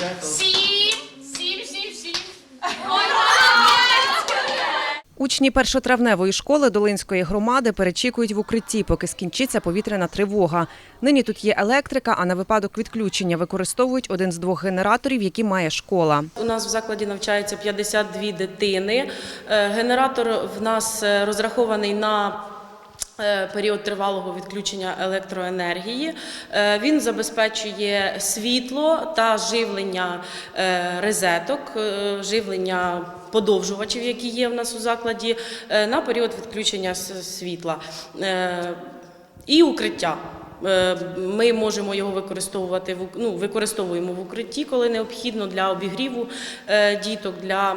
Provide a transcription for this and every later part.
Сім, сім, сім, сім. Учні першотравневої школи Долинської громади перечікують в укритті, поки скінчиться повітряна тривога. Нині тут є електрика, а на випадок відключення використовують один з двох генераторів, які має школа. У нас в закладі навчається 52 дитини. Е, Генератор в нас е, розрахований на період тривалого відключення електроенергії. Е, Він забезпечує світло та живлення е, розеток, е, живлення подовжувачів, які є в нас у закладі, е, на період відключення світла. Е, І укриття. Е, Ми можемо його використовувати ну, використовуємо в укритті, коли необхідно для обігріву е, діток, для е,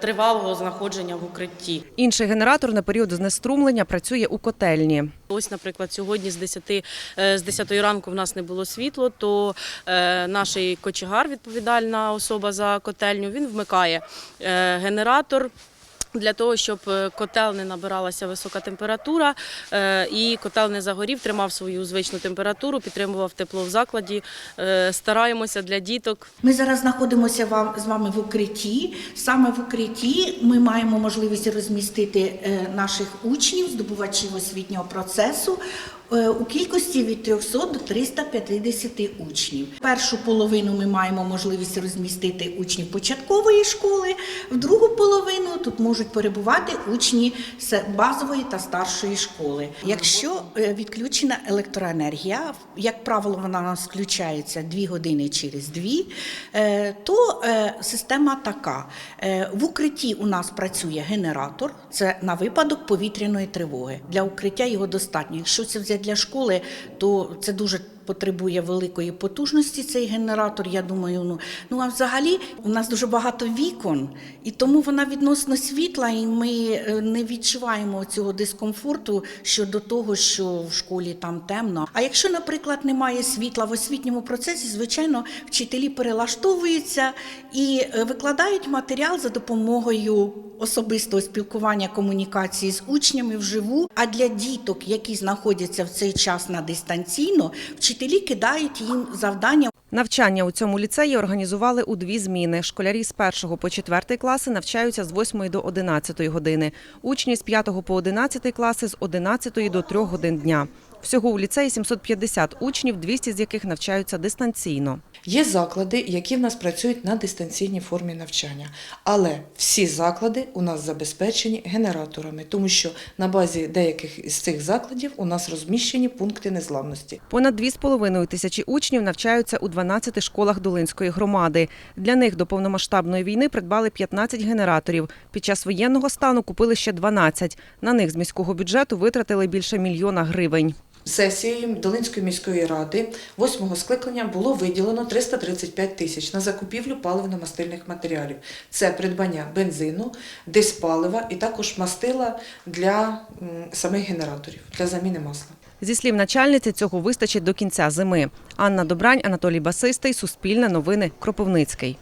тривалого знаходження в укритті. Інший генератор на період знеструмлення працює у котельні. Ось, наприклад, сьогодні з 10, е, з 10 ранку в нас не було світло, то е, наш кочегар, відповідальна особа за котельню, він вмикає е, генератор. Для того щоб е, котел не набиралася висока температура е, і котел не загорів, тримав свою звичну температуру, підтримував тепло в закладі. Е, Стараємося для діток Ми зараз знаходимося з вами в укритті. Саме в укритті ми маємо можливість розмістити наших учнів, здобувачів освітнього процесу. У кількості від 300 до 350 учнів. Першу половину ми маємо можливість розмістити учнів початкової школи, в другу половину можуть перебувати учні з базової та старшої школи. Якщо е, відключена електроенергія, як правило, вона у нас включається 2 години через 2, е, то е, система така. В укритті у нас працює генератор, це на випадок повітряної тривоги. Для укриття його достатньо. Якщо це взяти для школи, то це дуже потребує великої потужності цей генератор. Я думаю, ну ну а взагалі у нас дуже багато вікон, і тому вона відносно світла, і ми е, не відчуваємо цього дискомфорту щодо того, що в школі там темно. А якщо, наприклад, немає світла в освітньому процесі, звичайно, вчителі перелаштовуються і е, викладають матеріал за допомогою особистого спілкування комунікації з учнями вживу. А для діток, які знаходяться в цей час на дистанційно, вчителі кидають їм завдання. Навчання у цьому ліцеї організували у дві зміни. Школярі з 1 по 4 класи навчаються з 8 до 11 години. Учні з 5 по 11 класи з 11 до 3 годин дня. Всього у ліцеї 750 учнів, 200 з яких навчаються дистанційно. Є заклади, які в нас працюють на дистанційній формі навчання, але всі заклади у нас забезпечені генераторами, тому що на базі деяких з цих закладів у нас розміщені пункти незламності. Понад 2,5 тисячі учнів навчаються у 12 школах Долинської громади. Для них до повномасштабної війни придбали 15 генераторів. Під час воєнного стану купили ще 12. На них з міського бюджету витратили більше мільйона гривень. Сесією Долинської міської ради восьмого скликання було виділено 335 тисяч на закупівлю паливно-мастильних матеріалів. Це придбання бензину, диспалива і також мастила для самих генераторів, для заміни масла. Зі слів начальниці, цього вистачить до кінця зими. Анна Добрань, Анатолій Басистий, Суспільне новини, Кропивницький.